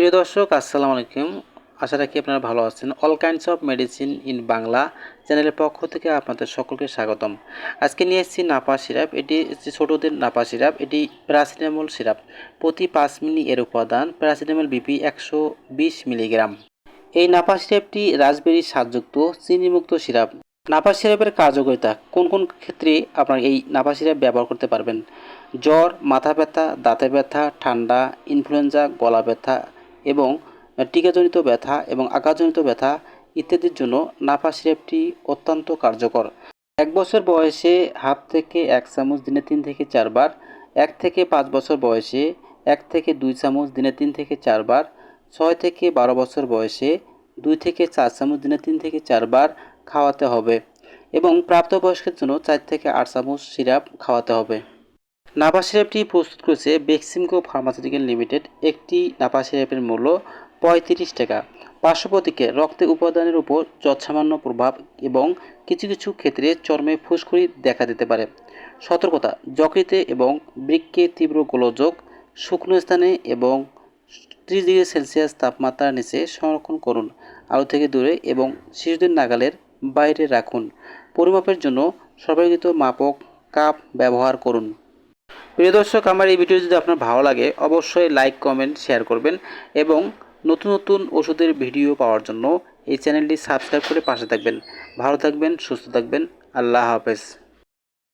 প্রিয় দর্শক, আসসালামু আলাইকুম। আশা রাখি আপনারা ভালো আছেন। All kinds of medicine in Bangla চ্যানেলের পক্ষ থেকে আপনাদের সকলকে স্বাগতম। আজকে নিয়ে এসেছি নাপা সিরাপ। এটি ছোটোদের নাপা সিরাপ। এটি প্যারাসিটামল সিরাপ। প্রতি পাঁচ মিলি এর উপাদান প্যারাসিটামল বিপি একশো বিশ মিলিগ্রাম। এই নাপা সিরাপটি রাজবেরি স্বাদযুক্ত, চিনিমুক্ত সিরাপ। নাপা সিরাপের কার্যকারিতা, কোন কোন ক্ষেত্রে আপনার এই নাপা সিরাপ ব্যবহার করতে পারবেন? জ্বর, মাথা ব্যথা, দাঁতে ব্যথা, ঠান্ডা ইনফ্লুয়েঞ্জা গলা ব্যথা এবং টিকাজনিত ব্যথা এবং আঘাতজনিত ব্যথা ইত্যাদির জন্য নাফা সিরাপটি অত্যন্ত কার্যকর। এক বছর বয়সে হাফ থেকে এক চামচ, দিনে তিন থেকে চারবার। এক থেকে পাঁচ বছর বয়সে এক থেকে দুই চামচ, দিনে তিন থেকে চারবার। ছয় থেকে বারো বছর বয়সে দুই থেকে চার চামচ, দিনে তিন থেকে চারবার খাওয়াতে হবে এবং প্রাপ্তবয়স্কের জন্য চার থেকে আট চামচ সিরাপ খাওয়াতে হবে। নাপা সিরাপটি প্রস্তুত করেছে বেক্সিমকো ফার্মাসিউটিক্যাল লিমিটেড। একটি নাপা সিরাপের মূল্য পঁয়ত্রিশ টাকা। পার্শ্বপ্রতিকে রক্তে উপাদানের উপর যৎসামান্য প্রভাব এবং কিছু কিছু ক্ষেত্রে চর্মে ফুসকুড়ি দেখা দিতে পারে। সতর্কতা, যকৃতে এবং বৃক্কে তীব্র গোলযোগ, শুকনো স্থানে এবং ত্রিশ ডিগ্রি সেলসিয়াস তাপমাত্রার নিচে সংরক্ষণ করুন। আলো থেকে দূরে এবং শিশুদের নাগালের বাইরে রাখুন। পরিমাপের জন্য সর্বাধিত মাপক কাপ ব্যবহার করুন। প্রিয় দর্শক, আমার এই ভিডিও যদি আপনার ভালো লাগে, অবশ্যই লাইক, কমেন্ট, শেয়ার করবেন এবং নতুন নতুন ওষুধের ভিডিও পাওয়ার জন্য এই চ্যানেলটি সাবস্ক্রাইব করে পাশে থাকবেন। ভালো থাকবেন, সুস্থ থাকবেন। আল্লাহ হাফেজ।